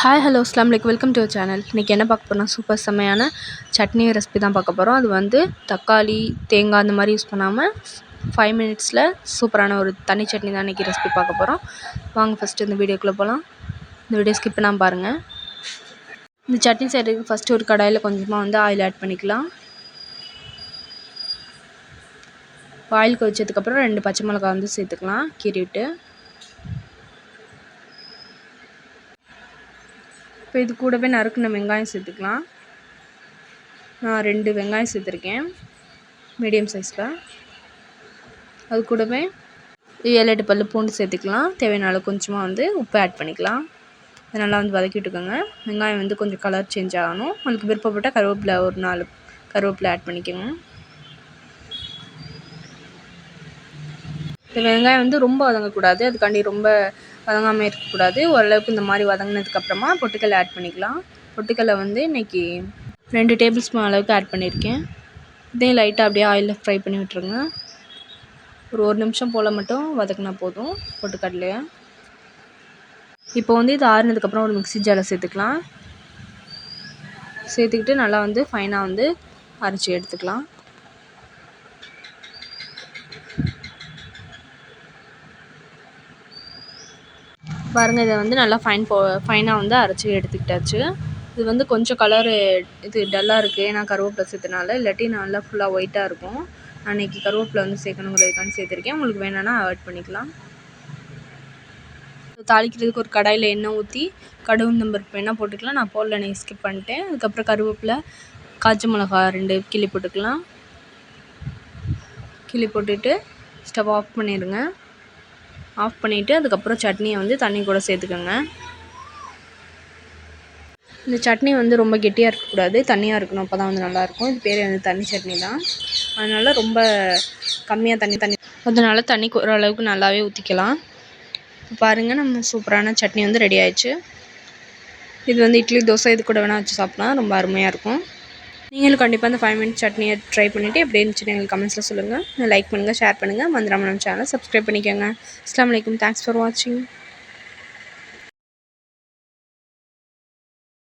Hi hello அஸ்லாம் like welcome to channel இன்றைக்கி என்ன பார்க்க போகிறோம் சூப்பர் செம்மையான சட்னி ரெசிபி தான் பார்க்க போகிறோம் அது வந்து தக்காளி தேங்காய் அந்த மாதிரி யூஸ் பண்ணாமல் ஃபைவ் மினிட்ஸில் சூப்பரான ஒரு தனி சட்னி தான் இன்றைக்கி ரெசிபி பார்க்க போகிறோம் வாங்க ஃபஸ்ட்டு இந்த வீடியோக்குள்ளே போகலாம் இந்த வீடியோ ஸ்கிப் பண்ணாமல் பாருங்கள் இந்த சட்னி செய்கிறதுக்கு ஃபஸ்ட்டு ஒரு கடாயில் கொஞ்சமாக வந்து ஆயில் ஆட் பண்ணிக்கலாம். ஆயில் கொதிச்சதுக்கப்புறம் ரெண்டு பச்சை மிளகா வந்து சேர்த்துக்கலாம். கீறிவிட்டு இப்போ இது கூடவே நறுக்கின வெங்காயம் சேர்த்துக்கலாம். நான் ரெண்டு வெங்காயம் சேர்த்துருக்கேன். மீடியம் சைஸில். அது கூடவே ஏழு எட்டு பல் பூண்டு சேர்த்துக்கலாம். தேவையான அளவு கொஞ்சமாக வந்து உப்பு ஆட் பண்ணிக்கலாம். அதை நல்லா வந்து வதக்கி விட்டுக்கோங்க. வெங்காயம் வந்து கொஞ்சம் கலர் சேஞ்ச் ஆகணும். உங்களுக்கு விருப்பப்பட்டால் கருவேப்பிலை ஒரு நாலு கருவேப்பிலை ஆட் பண்ணிக்கோங்க. இந்த வெங்காயம் வந்து ரொம்ப வதங்கக்கூடாது. அதுக்காண்டி ரொம்ப வதங்காமல் இருக்கக்கூடாது. ஓரளவுக்கு இந்த மாதிரி வதங்கினதுக்கப்புறமா பொட்டுக்கல்லை ஆட் பண்ணிக்கலாம். பொட்டுக்கல்லை வந்து இன்றைக்கி ரெண்டு டேபிள் ஸ்பூன் அளவுக்கு ஆட் பண்ணியிருக்கேன் இதையும் லைட்டாக அப்படியே ஆயிலில் ஃப்ரை பண்ணி விட்ருங்க ஒரு ஒரு நிமிஷம் போல் மட்டும் வதக்கினா போதும் பொட்டுக்கடலையை. இப்போ வந்து இது ஆறுனதுக்கப்புறம் ஒரு மிக்ஸி ஜாரில் சேர்த்துக்கலாம். சேர்த்துக்கிட்டு நல்லா வந்து ஃபைனாக வந்து அரைச்சி எடுத்துக்கலாம். பாருங்கள் இதை வந்து நல்லா ஃபைன் போ ஃபைனாக வந்து அரைச்சி எடுத்துக்கிட்டாச்சு. இது வந்து கொஞ்சம் கலரு இது டல்லாக இருக்குது ஏன்னா கருவேப்பிலை சேர்த்தனால. இல்லாட்டி நல்லா ஃபுல்லாக ஒயிட்டாக இருக்கும். நான் கருவேப்பிலை வந்து சேர்க்கணுங்கிறதுக்கான சேர்த்துருக்கேன். உங்களுக்கு வேணும்னா அவாய்ட் பண்ணிக்கலாம். தாளிக்கிறதுக்கு ஒரு கடாயில் எண்ணெய் ஊற்றி கடுகு நம்பர் வேணால் போட்டுக்கலாம். நான் போடல நீங்கள் ஸ்கிப் பண்ணிட்டேன். அதுக்கப்புறம் கருவேப்பிலை காய்ச்ச மிளகா ரெண்டு கிள்ளி போட்டுக்கலாம். கிள்ளி போட்டுட்டு ஸ்டவ் ஆஃப் பண்ணிடுங்க ஆஃப் பண்ணிவிட்டு அதுக்கப்புறம் சட்னியை வந்து தண்ணி கூட சேர்த்துக்கோங்க. இந்த சட்னி வந்து ரொம்ப கெட்டியாக இருக்கக்கூடாது. தண்ணியாக இருக்கணும் அப்போ தான் வந்து நல்லாயிருக்கும். இது பேர் வந்து தண்ணி சட்னி தான். அதனால் ரொம்ப கம்மியாக தண்ணி தண்ணி. அதனால் தண்ணி ஓரளவுக்கு நல்லாவே ஊற்றிக்கலாம் பாருங்கள் நம்ம சூப்பரான சட்னி வந்து ரெடி ஆயிடுச்சு. இது வந்து இட்லி தோசை இது கூட வேணால் வச்சு சாப்பிட்லாம். ரொம்ப அருமையாக இருக்கும். நீங்களும் கண்டிப்பாக அந்த ஃபைவ் மினிட்ஸ் சட்னியை ட்ரை பண்ணிவிட்டு எப்படி இருந்துச்சுன்னு எங்களுக்கு கமெண்ட்ஸில் சொல்லுங்கள் லைக் பண்ணுங்கள் ஷேர் பண்ணுங்கள் மந்திராமணம் சேனல் சப்ஸ்கிரைப் பண்ணிக்கோங்க. அஸ்லாம் வலைக்கம் தேங்க்ஸ் ஃபார் வாட்சிங்